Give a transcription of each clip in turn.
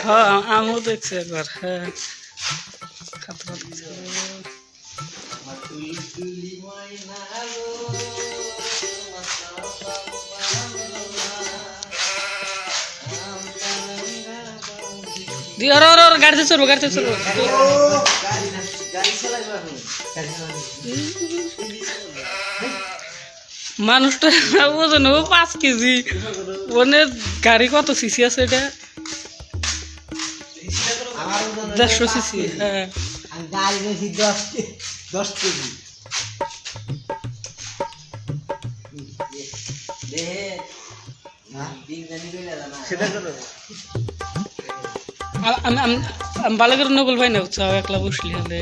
হ্যাঁ আমিও দেখছি একবার হ্যাঁ। দি আর আর গাড়িতে চড়বো গাড়িতে চড়বো মানুষটা ওজন ও পাঁচ কেজি। ওনে গাড়ি কত সিসি আছে এটা? দেড়শো সিসি হ্যাঁ। আমি করে নকল ভাই না উৎসাহ একলা বসলি হলে।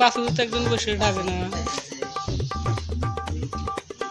পাঁচ হাজার তো একজন বসে, ডাকে না।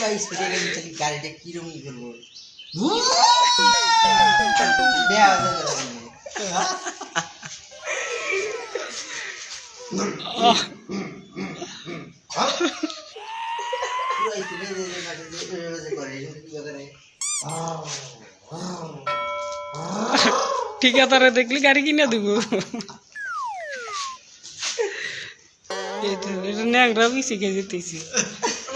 চেঙ্গু গাড়িটা কিরম করব আহ, ঠিকাদারে দেখলি গাড়ি কিনে দিব এই তো, এটা ন্যাংরা বেশি খেয়ে যেতেছি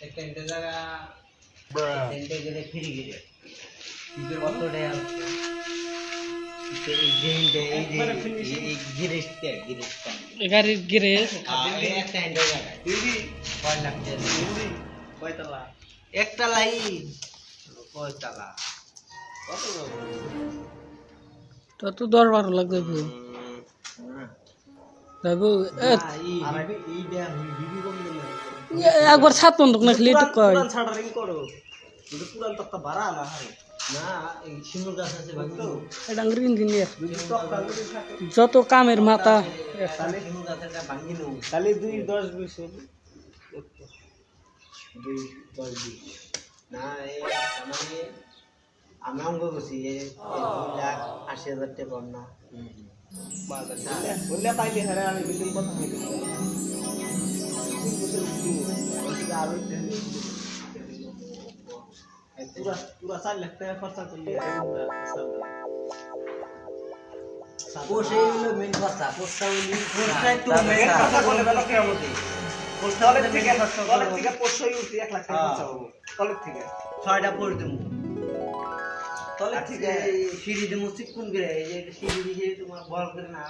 একটা ইন্ডিয়া জায়গা ইন্ডিয়া গেলে ফিরে গেলে কত টাকা এই এই এই গাড়ির গিরে একটা লাখ কয়তলা? একটা কত তো তো দশ বারো লাখ যাব যাব এ, এ- একবার ছাদ বন্ধক না খেলে কয় যত কামের মাথা। মানে আমি অঙ্ক করছি লাখ আশি হাজার টাকা না। বললে পাইলে হ্যাঁ আমি কথা আরও পুরা পুরা চার লাখ টাকা খরচা করলে পোষে হলো মেন কথা পোষটা হলি পোস্টায় তো মেন আচ্ছা। সিঁড়ি দেবো চিকুন করে সিঁড়ি দিয়ে তোমার বল করে না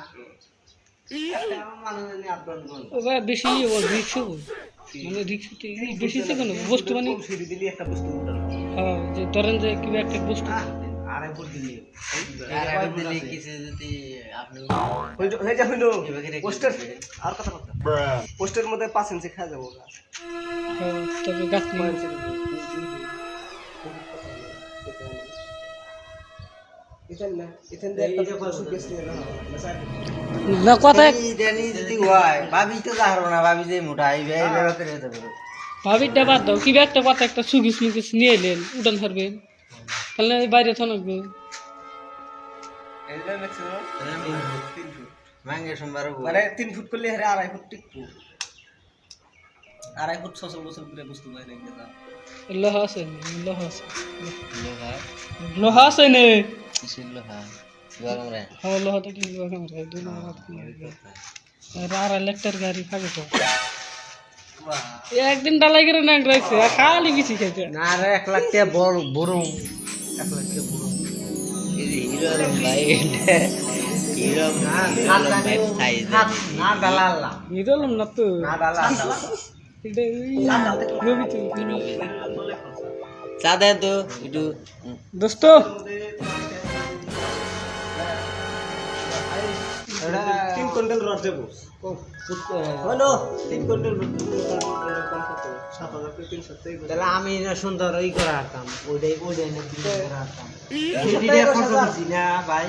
বেশি রিক্স মানে রিক্স বেশি থেকে না বস্তু মানে দিলি একটা বস্তু হ্যাঁ, যে ধরেন যে কিবা একটা বস্তু। পোস্টার দিবে। আর কথা কথা পোস্টের মধ্যে পাঁচ ইঞ্চি খাওয়া যাব। হ্যাঁ, তবে গাছ নিয়ে যেতে পারো ভাবিটা বাদ দাও কিবা একটা কথা একটা সুগিস মুগিস নিয়ে এলেন উঠান পারবেন তাহলে বাইরে থাকবে মানে তিন ফুট করলে হেরে আড়াই ফুট টিকবো। আড়াই ফুট ছশো বছর করে বস্তু বাইরে গিয়ে যাও লোহা আছে লোহা আছে। লোহা? আছে নে? হ্যাঁ লোহা তো দুই নম্বর আর গাড়ি তো। একদিন ডালাই করে নাক রাখছে খালি কিছু খেতে না রে এক লাখ টাকা বড় বড়। এক লাখ টাকা বড়। না না না না দালাল রবি তো চা দেন তো একটু দোস্ত তিন কুইন্টাল রড দেবো হলো তিন কুইন্টাল সাত হাজার করে তিনশো তাহলে আমি না সুন্দর ওই করে রাখতাম ওইটাই ওইটাই না ভাই